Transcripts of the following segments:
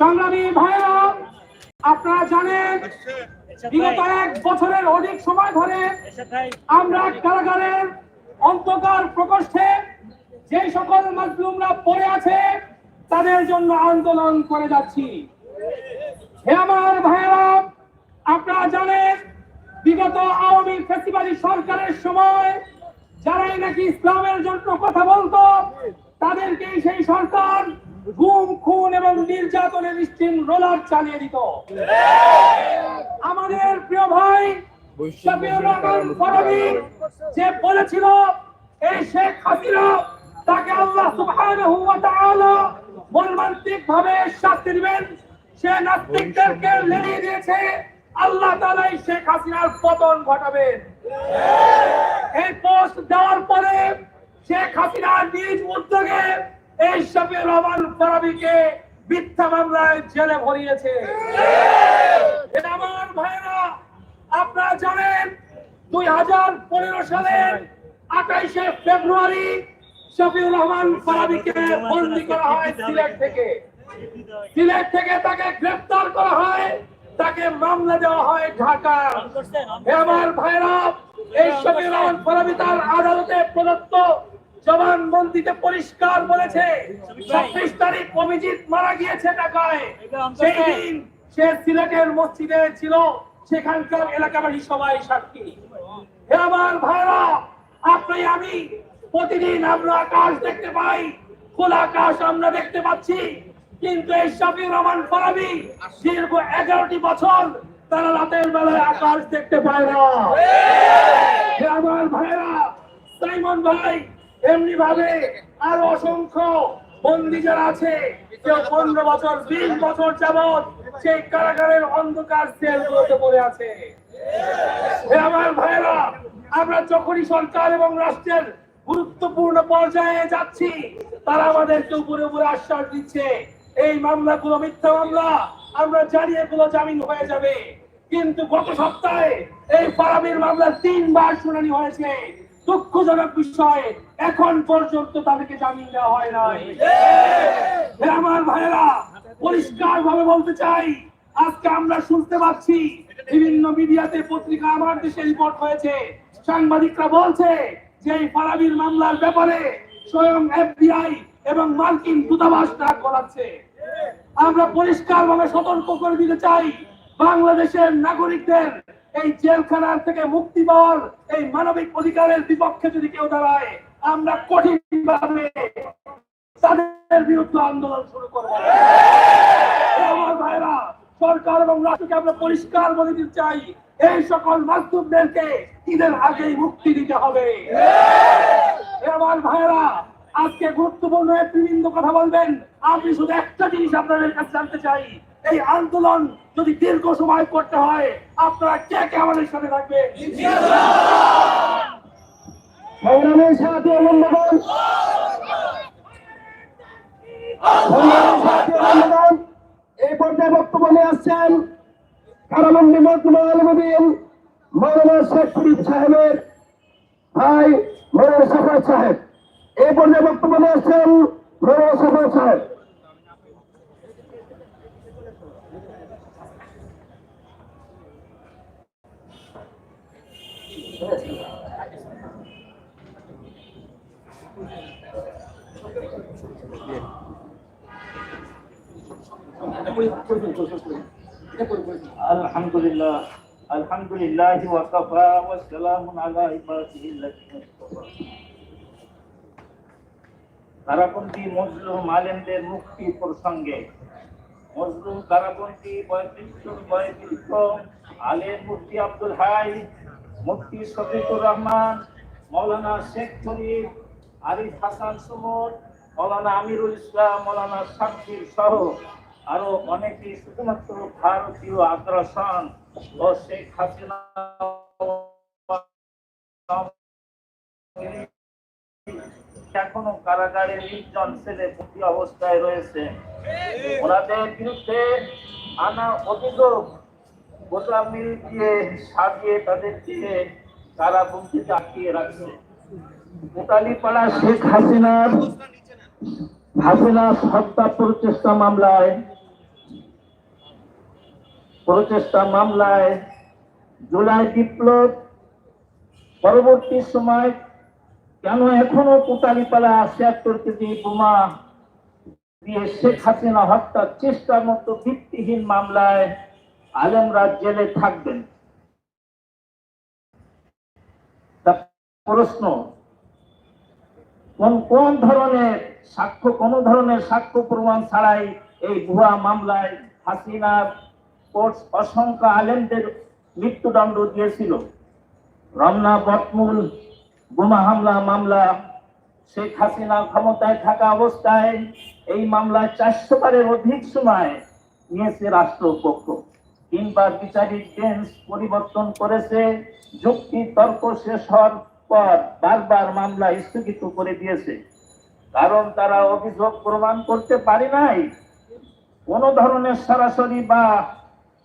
সংগ্রামী ভাইরা, আপনারা জানেন, বিগত এক বছরের অধিক সময় ধরে আমরা কারাগারের অন্ধকার প্রকোষ্ঠে যে সকল মাজলুমরা পড়ে আছে, তাদের জন্য আন্দোলন করে যাচ্ছি। হে আমার ভাইয়েরা আপনারা জানেন, বিগত আওয়ামী ফেসিবাদী সরকারের সময় যারাই নাকি ইসলামের জন্য কথা বলতো, তাদেরকেই সেই সরকার গুম খুন এবং নির্যাতনের স্টিম রোলার চালিয়ে দিত। আমাদের প্রিয় ভাই যে বলেছিল, এই শেখ হাসিনা, তাকে আল্লাহ সুবহানাহু মর্মান্তিক ভাবে শাস্তি দিবেন। সে নাস্তিকদেরকে লেলিয়ে দিয়েছে। আল্লাহ তাআলা এই শেখ হাসিনার পতন ঘটাবেন। এই পোস্ট দেওয়ার পরে শেখ হাসিনা নিজ উদ্যোগে এই শফিউর রহমান ফরাবিকে মিথ্যা মামলায় জেলে ভরিয়েছে। এটা আমার ভাইরা আপনারা জানেন দুই হাজার পনেরো সালের আঠাইশে ফেব্রুয়ারি শফিউর রহমান ফরাবিকে বন্দি করা হয় সিলেট থেকে। সিলেট থেকে তাকে গ্রেফতার করা হয় তাকে মামলা দেওয়া হয় ঢাকা। আমার ভাইরা এই শফিউর রহমান ফরাবি তার আদালতে প্রদত্ত জবানবন্দিতে পরিষ্কার বলেছে ছাব্বিশ তারিখ অভিজিৎ মারা গিয়েছে ঢাকায়। সেই দিন সে সিলেটের মসজিদে ছিল সেখানকার এলাকাবাসী সবাই সাক্ষী। হে আমার ভাইরা আপনি আমি প্রতিদিন আমরা আকাশ দেখতে পাই খোলা আকাশ আমরা দেখতে পাচ্ছি। কিন্তু এই শফিউর রহমান ফরাবি দীর্ঘ এগারোটি বছর তারা রাতের বেলায় আকাশ দেখতে পায় না। হে আমার ভাইরা সাইমন ভাই এমনি ভাবে আরও অসংখ্য বন্দি যারা আছে, কেউ পনেরো বছর, বিশ বছর যাবৎ সেই কারাগারের অন্ধকার সেলগুলোতে পড়ে আছে। আমার ভাইরা আমরা যখনই সরকার এবং রাষ্ট্রের গুরুত্বপূর্ণ পর্যায়ে যাচ্ছি, তারা আমাদেরকে উপরে উপরে আশ্বাস দিচ্ছে, এই মামলাগুলো মিথ্যা মামলা, আমরা জানি এগুলো জামিন হয়ে যাবে। কিন্তু গত সপ্তাহে এই ফারাবির মামলা তিনবার শুনানি হয়েছে। দুঃখজনক এখন পর্যন্ত তাদেরকে দেওয়া হয় নাই। আমার ভাইয়েরা পরিষ্কার ভাবে বলতে চাই, আজকে আমরা শুনতে পাচ্ছি বিভিন্ন মিডিয়াতে পত্রিকা আমার দেশে রিপোর্ট হয়েছে। সাংবাদিকরা বলছে যে এই ফারাবির মামলার ব্যাপারে স্বয়ং এফবিআই এবং মার্কিন দূতাবাস ডাক গলাচ্ছে। আমরা পরিষ্কার ভাবে সতর্ক করে দিতে চাই বাংলাদেশের নাগরিকদের এই জেলখানার থেকে মুক্তি পাওয়ার এই মানবিক অধিকারের বিপক্ষে যদি কেউ দাঁড়ায়, আমরা কঠিন ভাবে তাদের বিরুদ্ধে আন্দোলন শুরু করব। আমার ভাইরা, সরকার এবং রাষ্ট্রকে আমরা পরিষ্কার বলে দিতে চাই, এই সকল মাধ্যমদেরকে ঈদের আগেই মুক্তি দিতে হবে। আমার ভাইরা, আজকে গুরুত্বপূর্ণ বিভিন্ন কথা বলবেন। আমি শুধু একটা জিনিস আপনাদের কাছে জানতে চাই, এই আন্দোলন যদি দীর্ঘ সময় করতে হয় আপনারা কে কে আমাদের সাথে থাকবে? এই পর্যায়ে বক্তব্য নিয়ে আসছেন কারামন্ডি মজমা আলমদিন মৌলানা শেখ ফরিদ সাহেবের ভাই মৌলানা সাফার সাহেব। এই পর্যায়ে বক্তব্য নিয়ে আসছেন মৌলানা সাফার সাহেব। আলহামদুলিল্লাহ আলহামদুলিল্লাহ ওয়াকাফা ওয়া সালামুন আলা ইবাদিহি আল্লাযিনা ইসতাফা। কারাপন্থী মজলুম আলেমদের মুক্তি প্রসঙ্গে, মজলুম কারাপন্থী বয়ত্রিশজন আলেম মুফতি আব্দুল হাই, মুফতি শফিকুর রহমান, মৌলানা শেখ শরীফ আরিফ হাসান সুমন মৌলানা আমিরুল ইসলাম, মৌলানা শাকির সহ আরও অনেকে শুধুমাত্র ভারতীয় আগ্রাসন ও শেখ হাসিনা এখনও কারাগারে নির্জন ছেলে ভর্তি অবস্থায় রয়েছে। ওনাদের বিরুদ্ধে আনা অভিযোগ গোটা মিল দিয়ে সাজিয়ে তাদের দিয়ে কারাবন্দিতে আটকিয়ে রাখছে। কোটালীপাড়া শেখ হাসিনার হাসিনা হত্যা প্রচেষ্টা মামলায় প্রচেষ্টা মামলায় জুলাই বিপ্লব পরবর্তী সময় কেন এখনও কোটালিপালা ছিয়াত্তর কেজি বোমা দিয়ে শেখ হাসিনা হত্যার চেষ্টার মতো ভিত্তিহীন মামলায় আলেমরা জেলে থাকবেন? প্রশ্ন কোন কোন ধরনের সাক্ষ্য, কোন ধরনের সাক্ষ্য প্রমাণ ছাড়াই এই ভুয়া মামলায় হাসিনার কোর্ট অসংখ্য আলেমদের মৃত্যুদণ্ড দিয়েছিল। রমনা বটমূল বোমা হামলা মামলা, শেখ হাসিনা ক্ষমতায় থাকা অবস্থায় এই মামলায় চারশো বারের অধিক সময় নিয়েছে রাষ্ট্রপক্ষ। কিংবা বিচারিক বেঞ্চ পরিবর্তন করেছে, যুক্তি তর্ক শেষ হওয়ার পর বারবার মামলা স্থগিত করে দিয়েছে। কারণ তারা অভিযোগ প্রমাণ করতে পারে নাই। কোন ধরনের সরাসরি বা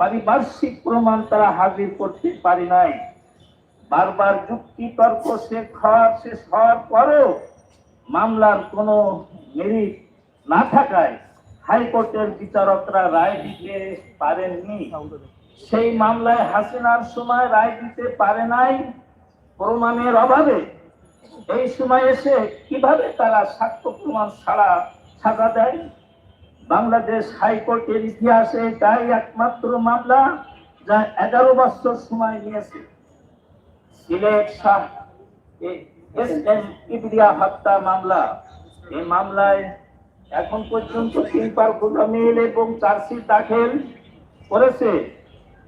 পারিপার্শ্বিক প্রমাণ তারা হাজির করতে পারে নাই। বারবার যুক্তি তর্ক শেষ হওয়ার শেষ হওয়ার পরেও মামলার কোনো মেরিট না থাকায় হাইকোর্টের বিচারকরা রায় দিতে পারেননি। সেই মামলায় হাসিনার সময় রায় দিতে পারে নাই। প্রমাণের অভাবে এই সময় এসে কীভাবে তারা সাক্ষ্য প্রমাণ ছাড়া সাজা দেয়? বাংলাদেশ হাইকোর্টের ইতিহাসে এটাই একমাত্র মামলা যা এগারো বছর সময় নিয়েছে। সিলেট শাহ এস এম ইবরিয়া হত্যা মামলা। এই মামলায় এখন পর্যন্ত তিনবার গোলামিল এবং চার্জশিট দাখিল করেছে।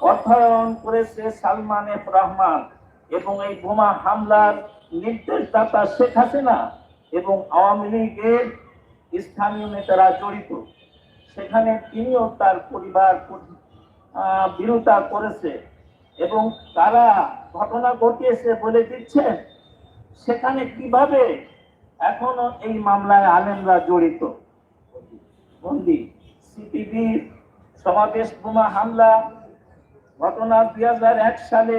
অর্থায়ন করেছে সালমান এফ রহমান এবং এই বোমা হামলার নির্দেশদাতা শেখ হাসিনা এবং আওয়ামী লীগের স্থানীয় নেতারা জড়িত। সেখানে তিনিও তার পরিবার বিরোধিতা করেছে এবং তারা ঘটনা ঘটিয়েছে বলে দিচ্ছেন। সেখানে কীভাবে এখনও এই মামলায় আলেমরা জড়িত? বন্দি। সিপিবি, সমাবেশ, বোমা হামলা ঘটনা দুই হাজার এক সালে,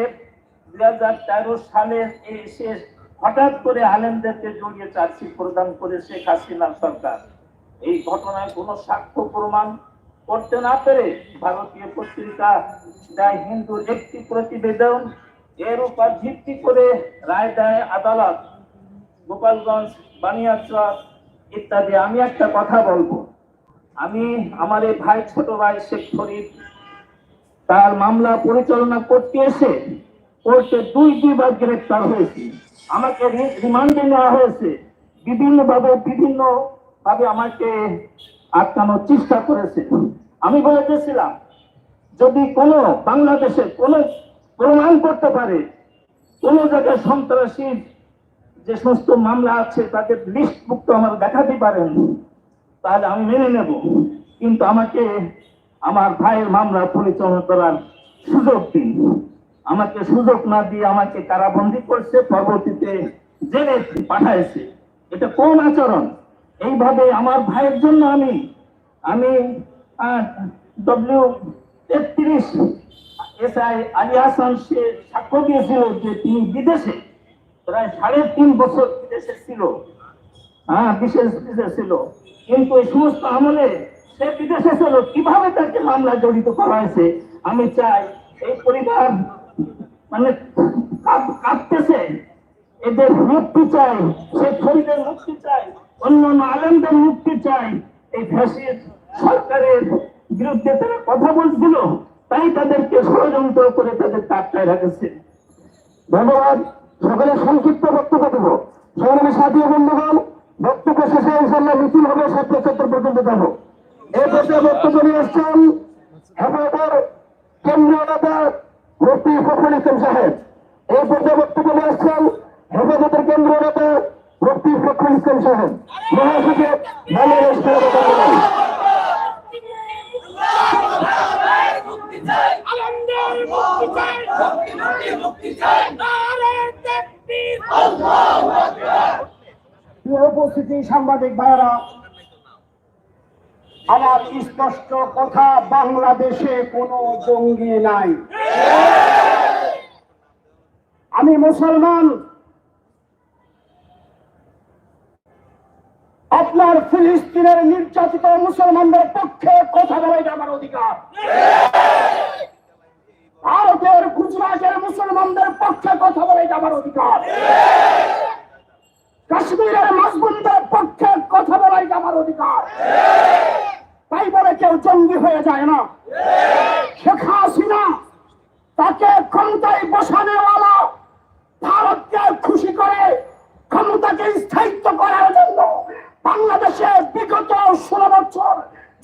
দুই হাজার তেরো সালের এই শেষ হঠাৎ করে আলেমদেরকে জড়িয়ে চার্জশিট প্রদান করে শেখ হাসিনা সরকার। এই ঘটনায় কোনো সাক্ষ্য প্রমাণ করতে না পেরে ভারতীয় পত্রিকা দ্য হিন্দুর একটি প্রতিবেদন এর উপর ভিত্তি করে রায় দেয় আদালত। গোপালগঞ্জ বানিয়াচর ইত্যাদি। আমি একটা কথা বলব। আমি আমার এই ভাই, ছোট ভাই শেখ ফরিদ তার মামলা পরিচালনা করতে এসে কোর্টে দুই দুইবার গ্রেপ্তার হয়েছি। আমাকে রিমান্ডে নেওয়া হয়েছে। বিভিন্ন ভাবে বিভিন্ন ভাবে আমাকে আটকানোর চেষ্টা করেছে। আমি বলেছিলাম, যদি কোনো বাংলাদেশে কোনো প্রমাণ করতে পারে, কোন জায়গায় সন্ত্রাসী যে সমস্ত মামলা আছে, তাদের লিস্ট মুক্ত আমার দেখাতে পারেন, তাহলে আমি মেনে নেব। কিন্তু আমাকে আমার ভাইয়ের মামলা পরিচালনা করার সুযোগ দিন। আমাকে সুযোগ না দিয়ে আমাকে কারাবন্দি করছে, পরবর্তীতে জেলে পাঠাইছে। এটা কোন আচরণ? এইভাবে আমার ভাইয়ের জন্য আমি আমি ডব্লিউ তেত্রিশ এস আই আলী হাসান সে সাক্ষ্য দিয়েছিল যে তিনি বিদেশে, প্রায় সাড়ে তিন বছর বিদেশে ছিল। হ্যাঁ বিশেষ বিদেশে ছিল। কিন্তু এই সমস্ত আমলে সে বিদেশে ছিল কীভাবে তাকে মামলা জড়িত করা হয়েছে? আমি চাই এই পরিবার মানে কাঁপতেছে। এদের মুক্তি চাই, সে ফরিদের মুক্তি চাই, অন্য আলেমদের মুক্তি চাই। এই ফ্যাসিস্ট সরকারের বিরুদ্ধে তারা কথা বলছিল, তাই তাদেরকে ষড়যন্ত্র করে তাদের আটকায় রেখেছে। ধন্যবাদ। সকলে সংক্ষিপ্ত বক্তব্য দেব। সকলে সাথী বন্ধুগণ। বক্তব্য শেষে ইনশাল্লাহ মিছিল হবে সাত পঁচাত্তর পর্যন্ত যাব। এই পর্যায়ে বক্তব্য নিয়ে আসছেন হেফাজতের কেন্দ্রীয় নেতা মুফতি ফখরুল ইসলাম সাহেব। এই পর্যায়ে বক্তব্য নিয়ে আসছেন হেফাজতের কেন্দ্রীয় নেতা মুফতি ফখরুল ইসলাম সাহেব। মহাসচিব বাংলাদেশ উপস্থিতি সাংবাদিক ভাইয়েরা আমার স্পষ্ট কথা, বাংলাদেশে কোনো জঙ্গি নাই। আমি মুসলমান। আপনার ফিলিস্তিনের নির্যাতিত মুসলমানদের পক্ষে কথা বলাই আমার অধিকার। ভারতের, গুজরাটের মুসলমানদের পক্ষে কথা বলাই আমার অধিকার। কাশ্মীরের মাজবুনদের পক্ষে কথা বলাই আমার অধিকার। তাই বলে কেউ জঙ্গি হয়ে যায় না। শেখ হাসিনা তাকে ক্ষমতায় বসানেওয়ালা ভারতকে খুশি করে ক্ষমতাকে স্থায়িত্ব করার জন্য বাংলাদেশে বিগত ষোলো বছর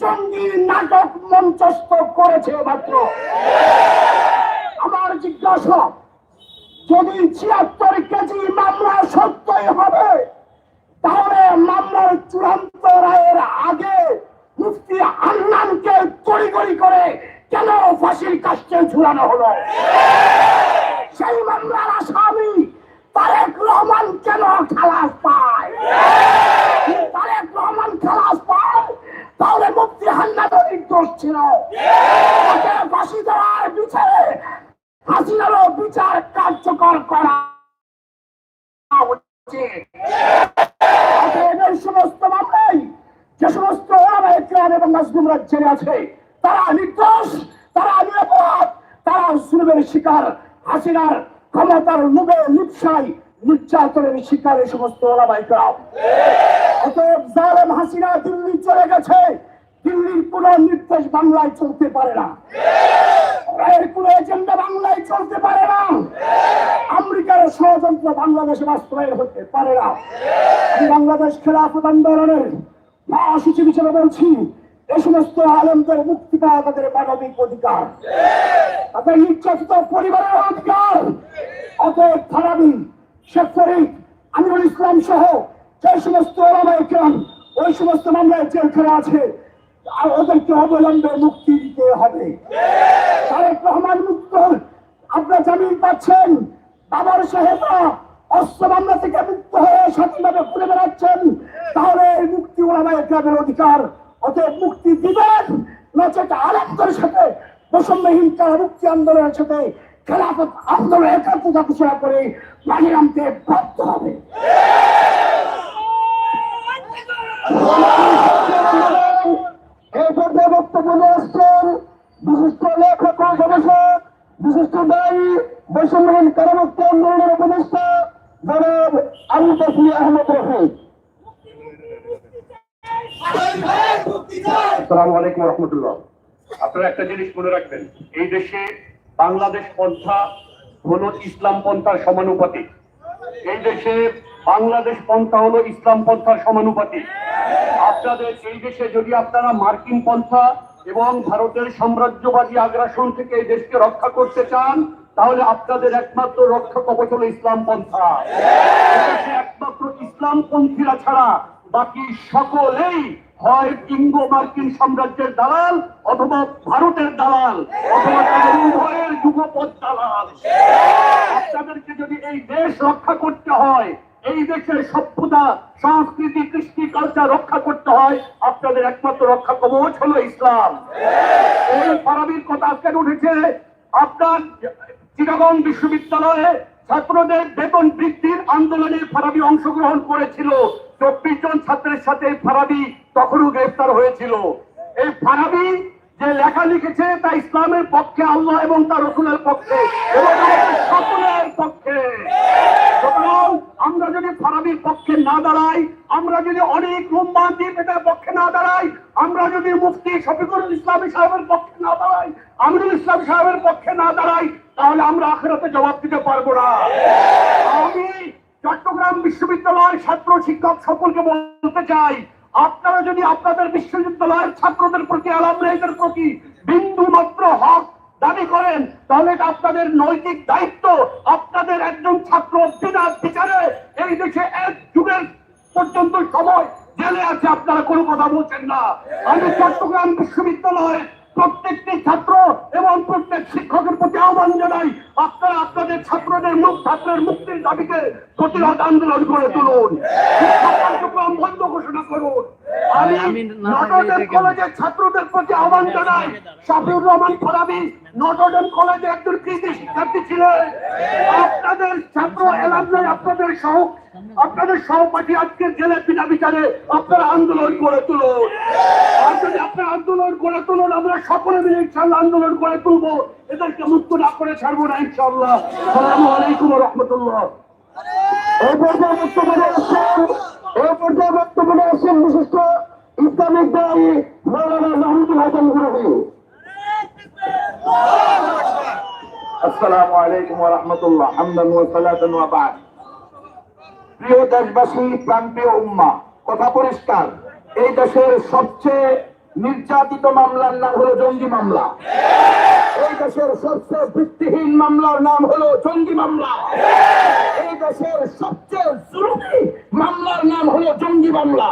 জঙ্গি নাটক মঞ্চস্থ করেছে মাত্র। আমার জিজ্ঞাসা, যদি ছিয়াত্তর কেজি মামলা সত্যই হবে, তাহলে মামলার চূড়ান্ত রায়ের আগে মুফতি আন্নানকে তড়িগড়ি করে কেন ফাঁসির কাছে ঝুলানো হলো? সেই মামলার আসামি তারেক রহমান কেন খালাস পায়? তারেক রহমান খালাস পায়, তাহলে মুফতি হান্নানের দোষ ছিল। ফাঁসি দেওয়ার বিচারে হাসিনারও বিচার কার্যকর করা উচিত। সমস্ত মামলাই যে সমস্ত ওলামায়ে এবং নাজরুমরা জেনে আছে। তারা নির্দোষ, তারা নিরাপরাধ, তারা জুলুমের শিকার, হাসিনার ক্ষমতার লোভে লিপসাই নির্যাতনের শিকার এই সমস্ত অতএব জালেম হাসিনা দিল্লি চলে গেছে। দিল্লির কোন নির্দেশ বাংলায় চলতে পারে না। এর কোন এজেন্ডা বাংলায় চলতে পারে না। আমেরিকার ষড়যন্ত্র বাংলাদেশে বাস্তবায়ন হতে পারে না। বাংলাদেশ খেলাফত আন্দোলনের মহাসচিব হিসেবে বলছি এই সমস্ত আলমদের মুক্তি পাওয়া তাদের মানবিক অধিকার। তাদের নির্যাতিত পরিবারের অধিকার। অতএব থারাবি শেখ ফরিদ, আমিরুল ইসলাম সহ যে সমস্ত ওলামায়ে ওই সমস্ত মামলায় জেলখানা আছে, আর ওদেরকে অবলম্বে মুক্তি দিতে হবে। তারেক রহমান মুক্ত। আপনার জামিন পাচ্ছেন, বাবার সাহেবরা অস্ত্র থেকে মুক্ত হয়ে স্বাধীনভাবে ঘুরে বেড়াচ্ছেন, তাহলে এই মুক্তি ওলামায় গ্রামের অধিকার, অতএব মুক্তি দিবেন, নচেত আলেমদের সাথে, বৈষম্যহীন কারা মুক্তি আন্দোলনের সাথে খেলাফত আন্দোলন একাত্মতা ঘোষণা করে মানে নামতে বাধ্য হবে। এই পর্যায়ে বক্তব্য বিশিষ্ট লেখক ও গবেষক, বিশিষ্ট দায়ী বৈষম্যহীন কারামুক্তি আন্দোলনের উপদেষ্টা জনাব আবু তসলি আহমদ রফিক। আপনারা একটা জিনিস মনে রাখবেন, এই দেশে বাংলাদেশ পন্থা হলো ইসলাম পন্থার সমানুপাতিক। এই দেশে বাংলাদেশ পন্থা হলো ইসলাম পন্থার সমানুপাতিক। আপনাদের এই দেশে যদি আপনারা মার্কিন পন্থা এবং ভারতের সাম্রাজ্যবাদী আগ্রাসন থেকে এই দেশকে রক্ষা করতে চান তাহলে আপনাদের একমাত্র রক্ষা কবচ হলো ইসলাম পন্থা। একমাত্র ইসলাম পন্থীরা ছাড়া বাকি সকলেই হয় ইঙ্গো মার্কিন সাম্রাজ্যের দালাল অথবা ভারতের দালাল অথবা যুগপথ দালাল। আপনাদেরকে যদি এই দেশ রক্ষা করতে হয়, এই দেশের সভ্যতা, সংস্কৃতি, কৃষ্টি, কালচার রক্ষা করতে হয়, আপনাদের একমাত্র রক্ষা কবচ হলো ইসলাম। এই ফারাবির কথা আজকে উঠেছে, আপনার চিটাগং বিশ্ববিদ্যালয়ে ছাত্রদের বেতন বৃদ্ধির আন্দোলনে ফারাবি অংশগ্রহণ করেছিল। চব্বিশ জন ছাত্রের সাথে ফারাবি তখনও গ্রেফতার হয়েছিল। এই ফারাবি যে লেখা লিখেছে তা ইসলামের পক্ষে, আল্লাহ এবং তার রসুলের পক্ষে। এবং সকলের পক্ষে। আমরা যদি ফারাবির পক্ষে না দাঁড়াই, আমরা যদি অনেক রুম্মান দিয়ে এটার পক্ষে না দাঁড়াই, আমরা যদি মুফতি শফিকুল ইসলামী সাহেবের পক্ষে না দাঁড়াই আমিরুল ইসলাম সাহেবের পক্ষে না দাঁড়াই, তাহলে আমরা আখেরাতে জবাব দিতে পারব না। আমি চট্টগ্রাম বিশ্ববিদ্যালয়ের ছাত্র শিক্ষক সকলকে বলতে চাই, আপনারা যদি আপনাদের বিশ্ববিদ্যালয়ের ছাত্রদের প্রতি আলামদের প্রতি বিন্দু মাত্র হক দাবি করেন, তাহলে আপনাদের নৈতিক দায়িত্ব। আপনাদের একজন ছাত্র বিনা বিচারে এই দেশে এক যুগের পর্যন্ত সময় জেলে আছে, আপনারা কোনো কথা বলছেন না। আমি চট্টগ্রাম বিশ্ববিদ্যালয়ের প্রত্যেকটি ছাত্র এবং প্রত্যেক শিক্ষকের প্রতি আহ্বান জানাই আপনারা আপনাদের ছাত্রদের মুখ ছাত্রের মুক্তির দাবিতে প্রতিরোধ আন্দোলন করে তুলুন। কার্যক্রম বন্ধ ঘোষণা করুন। আমি নটরডেম কলেজের ছাত্রদের প্রতি আহ্বান জানাই শাফিউর রহমান ফরাবি নটরডেম কলেজে একজন কৃতি শিক্ষার্থী ছিলেন। আপনাদের ছাত্র এলাকায় আপনাদের সহ আপনাদের সহপাঠী আজকে জেলে পিতা বিচারে আপনারা আন্দোলন করে তুলুন। আর যদি আপনারা আন্দোলন করে তুলুন, আমরা সকলে মিলে ইনশাল্লাহ আন্দোলন করে তুলবো। এদেরকে মুক্ত না করে ছাড়বো না ইনশাল্লাহ সালামু আলাইকুম রহমতুল্লাহ। বক্তব্য বিশিষ্ট ইসলামিক মৌলানা মাহমুদুল হাসান প্রিয় দেশবাসী প্রান্তীয় উম্মা, কথা পরিষ্কার, এই দেশের সবচেয়ে নির্যাতিত মামলার নাম হলো জঙ্গি মামলা। এই দেশের সবচেয়ে ভিত্তিহীন মামলার নাম হলো জঙ্গি মামলা। এই দেশের সবচেয়ে জরুরি মামলার নাম হলো জঙ্গি মামলা।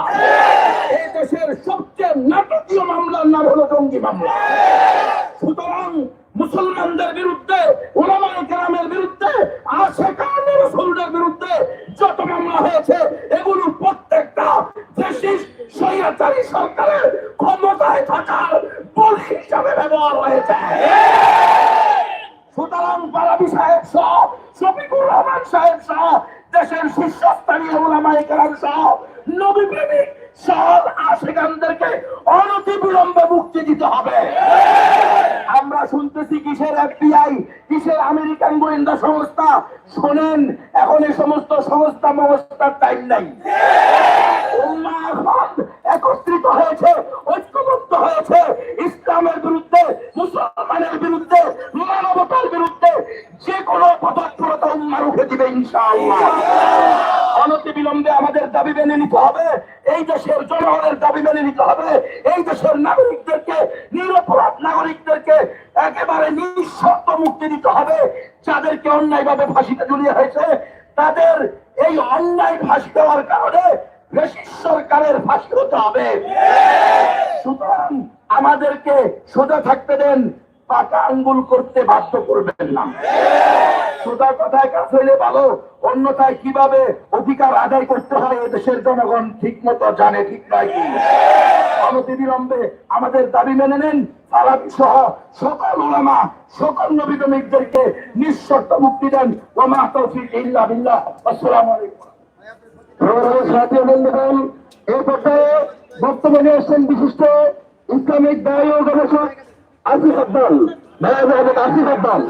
এই দেশের সবচেয়ে নাটকীয় মামলার নাম হলো জঙ্গি মামলা। সুতরাং মুসলমানদের বিরুদ্ধে ওলামায়ে কেরামের বিরুদ্ধে, আশেকান রসুলদের বিরুদ্ধে যত মামলা হয়েছে, এগুলো প্রত্যেকটা ফ্যাসিস্ট, স্বৈরাচারী সরকারের ক্ষমতায় থাকার বলি হিসাবে ব্যবহার হয়েছে। সুতরাং পালাবি সাহেব সহ, শফিকুর রহমান সাহেব সহ, দেশের শীর্ষস্থানীয় ওলামায়ে কেরাম সহ নবী প্রেমিক সব আশেকানদেরকে অনতি বিলম্বে মুক্তি দিতে হবে। আমরা শুনতেছি কিসের এফবিআই, কিসের আমেরিকান গোয়েন্দা সংস্থা? শোনেন, এখন এই সমস্ত সংস্থা মবস্থার টাইম নাই। একত্রিত হয়েছে, ঐক্যবদ্ধ হয়েছে, ইসলামের বিরুদ্ধে, মুসলমানের বিরুদ্ধে, মানবতার বিরুদ্ধে যে কোনো পদক্ষরতা উম্মা রুখে দিবে ইনশাআল্লাহ। অনতি বিলম্বে আমাদের দাবি মেনে নিতে হবে। এই দেশের জনগণের দাবি মেনে নিতে হবে। এই দেশের নাগরিকদেরকে, নিরপরাধ নাগরিকদেরকে একেবারে নিঃশর্ত মুক্তি দিতে হবে। যাদেরকে অন্যায়ভাবে ফাঁসিতে ঝুলিয়ে হয়েছে, তাদের এই অন্যায় ফাঁসি দেওয়ার কারণে সরকারের ফাঁসি হতে হবে। সুতরাং আমাদেরকে সোজা থাকতে দেন, পাকা আঙ্গুল করতে বাধ্য করবেন না। সোজা কথায় কাজ হইলে ভালো, অন্যথায় কীভাবে অধিকার আদায় করতে হয় দেশের জনগণ ঠিক মতো জানে, ঠিক নয় কি? অনতি বিলম্বে আমাদের দাবি মেনে নেন বিশিষ্ট ইসলামিক দায়ী গবেষক আসিফ আব্দাল। আসিফ আব্দাল।